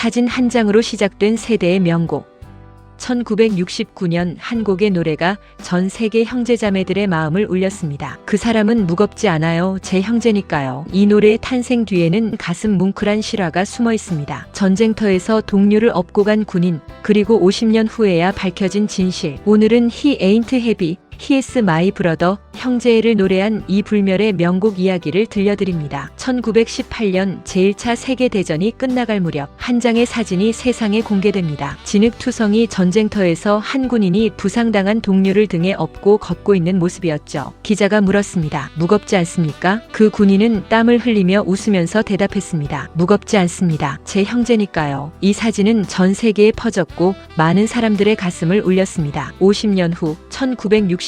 사진 한 장으로 시작된 세대의 명곡. 1969년 한 곡의 노래가 전 세계 형제자매들의 마음을 울렸습니다. 그 사람은 무겁지 않아요. 제 형제니까요. 이 노래의 탄생 뒤에는 가슴 뭉클한 실화가 숨어 있습니다. 전쟁터에서 동료를 업고 간 군인, 그리고 50년 후에야 밝혀진 진실. 오늘은 Is My Brother, 형제를 노래한 이 불멸의 명곡 이야기를 들려드립니다. 1918년 제1차 세계대전이 끝나갈 무렵 한 장의 사진이 세상에 공개됩니다. 진흙투성이 전쟁터에서 한 군인이 부상당한 동료를 등에 업고 걷고 있는 모습이었죠. 기자가 물었습니다. 무겁지 않습니까? 그 군인은 땀을 흘리며 웃으면서 대답했습니다. 무겁지 않습니다. 제 형제니까요. 이 사진은 전 세계에 퍼졌고 많은 사람들의 가슴을 울렸습니다. 50년 후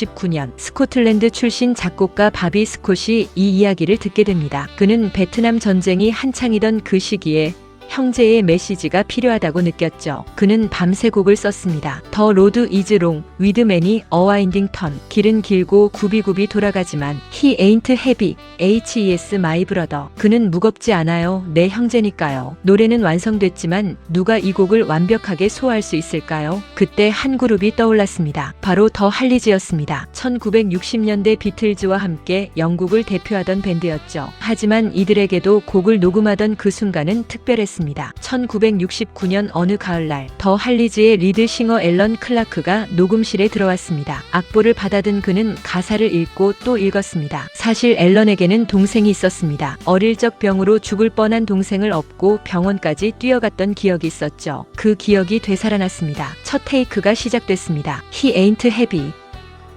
1969년 스코틀랜드 출신 작곡가 바비 스콧이 이 이야기를 듣게 됩니다. 그는 베트남 전쟁이 한창이던 그 시기에 형제의 메시지가 필요하다고 느꼈죠. 그는 밤새 곡을 썼습니다. 더 로드 이즈 롱, 위드맨이 어와인딩 턴. 길은 길고 굽이굽이 돌아가지만 He ain't heavy, H.E.S. my brother. 그는 무겁지 않아요. 내 형제니까요. 노래는 완성됐지만 누가 이 곡을 완벽하게 소화할 수 있을까요? 그때 한 그룹이 떠올랐습니다. 바로 더 할리즈였습니다. 1960년대 비틀즈와 함께 영국을 대표하던 밴드였죠. 하지만 이들에게도 곡을 녹음하던 그 순간은 특별했습니다. 1969년 어느 가을날 더 할리즈의 리드 싱어 앨런 클라크가 녹음실에 들어왔습니다. 악보를 받아든 그는 가사를 읽고 또 읽었습니다. 사실 앨런에게는 동생이 있었습니다. 어릴 적 병으로 죽을 뻔한 동생을 업고 병원까지 뛰어갔던 기억이 있었죠. 그 기억이 되살아났습니다. 첫 테이크가 시작됐습니다. He ain't heavy.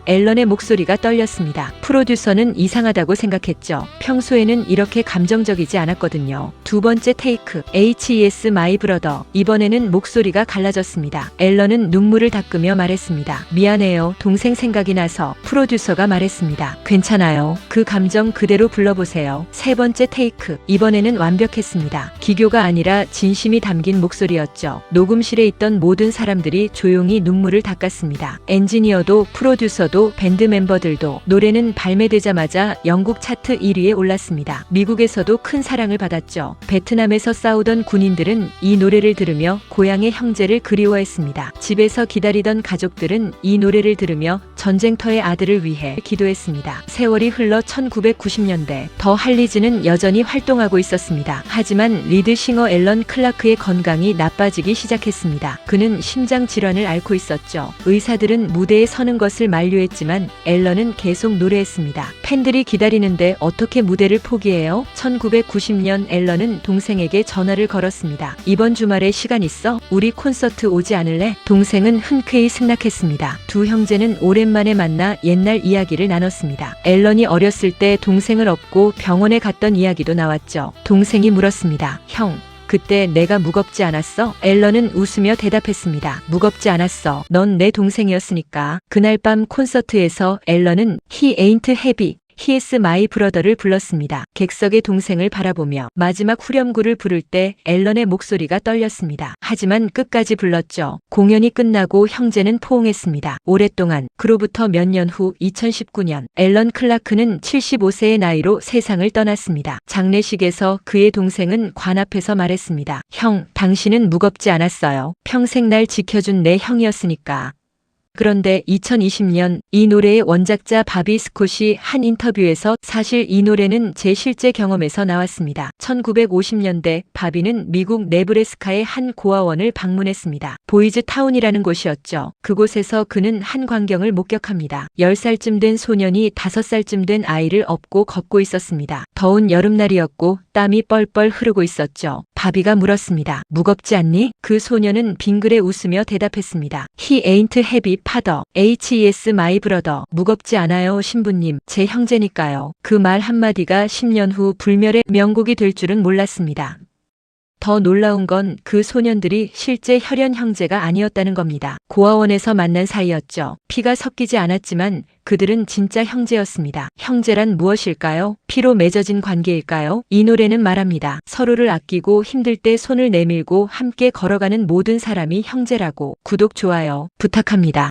앨런의 목소리가 떨렸습니다. 프로듀서는 이상하다고 생각했죠. 평소에는 이렇게 감정적이지 않았거든요. 두 번째 테이크, H.E.S. My Brother. 이번에는 목소리가 갈라졌습니다. 앨런은 눈물을 닦으며 말했습니다. 미안해요. 동생 생각이 나서. 프로듀서가 말했습니다. 괜찮아요. 그 감정 그대로 불러보세요. 세 번째 테이크. 이번에는 완벽했습니다. 기교가 아니라 진심이 담긴 목소리였죠. 녹음실에 있던 모든 사람들이 조용히 눈물을 닦았습니다. 엔지니어도 프로듀서도 도 밴드 멤버들도 노래는 발매되자마자 영국 차트 1위에 올랐습니다. 미국에서도 큰 사랑을 받았죠. 베트남에서 싸우던 군인들은 이 노래를 들으며 고향의 형제를 그리워했습니다. 집에서 기다리던 가족들은 이 노래를 들으며 전쟁터의 아들을 위해 기도했습니다. 세월이 흘러 1990년대 더 할리즈는 여전히 활동하고 있었습니다. 하지만 리드 싱어 앨런 클라크의 건강이 나빠지기 시작했습니다. 그는 심장 질환을 앓고 있었죠. 의사들은 무대에 서는 것을 만류했지만 앨런은 계속 노래했습니다. 팬들이 기다리는데 어떻게 무대를 포기해요? 1990년 앨런은 동생에게 전화를 걸었습니다. 이번 주말에 시간 있어? 우리 콘서트 오지 않을래? 동생은 흔쾌히 승낙했습니다. 두 형제는 오랜만에 만나 옛날 이야기를 나눴습니다. 앨런이 어렸을 때 동생을 업고 병원에 갔던 이야기도 나왔죠. 동생이 물었습니다. 형, 그때 내가 무겁지 않았어? 앨런은 웃으며 대답했습니다. 무겁지 않았어. 넌 내 동생이었으니까. 그날 밤 콘서트에서 앨런은 He ain't heavy. Is my brother를 불렀습니다. 객석의 동생을 바라보며 마지막 후렴구를 부를 때 앨런의 목소리가 떨렸습니다. 하지만 끝까지 불렀죠. 공연이 끝나고 형제는 포옹했습니다. 오랫동안 그로부터 몇 년 후 2019년 앨런 클라크는 75세의 나이로 세상을 떠났습니다. 장례식에서 그의 동생은 관 앞에서 말했습니다. 형, 당신은 무겁지 않았어요. 평생 날 지켜준 내 형이었으니까. 그런데 2020년 이 노래의 원작자 바비 스콧이 한 인터뷰에서 사실 이 노래는 제 실제 경험에서 나왔습니다. 1950년대 바비는 미국 네브래스카의 한 고아원을 방문했습니다. 보이즈 타운이라는 곳이었죠. 그곳에서 그는 한 광경을 목격합니다. 10살쯤 된 소년이 5살쯤 된 아이를 업고 걷고 있었습니다. 더운 여름날이었고 땀이 뻘뻘 흐르고 있었죠. 바비가 물었습니다. 무겁지 않니? 그 소년은 빙그레 웃으며 대답했습니다. He ain't heavy, father. H.E.S. my brother. 무겁지 않아요, 신부님. 제 형제니까요. 그 말 한마디가 10년 후 불멸의 명곡이 될 줄은 몰랐습니다. 더 놀라운 건 그 소년들이 실제 혈연 형제가 아니었다는 겁니다. 고아원에서 만난 사이였죠. 피가 섞이지 않았지만 그들은 진짜 형제였습니다. 형제란 무엇일까요? 피로 맺어진 관계일까요? 이 노래는 말합니다. 서로를 아끼고 힘들 때 손을 내밀고 함께 걸어가는 모든 사람이 형제라고. 구독, 좋아요 부탁합니다.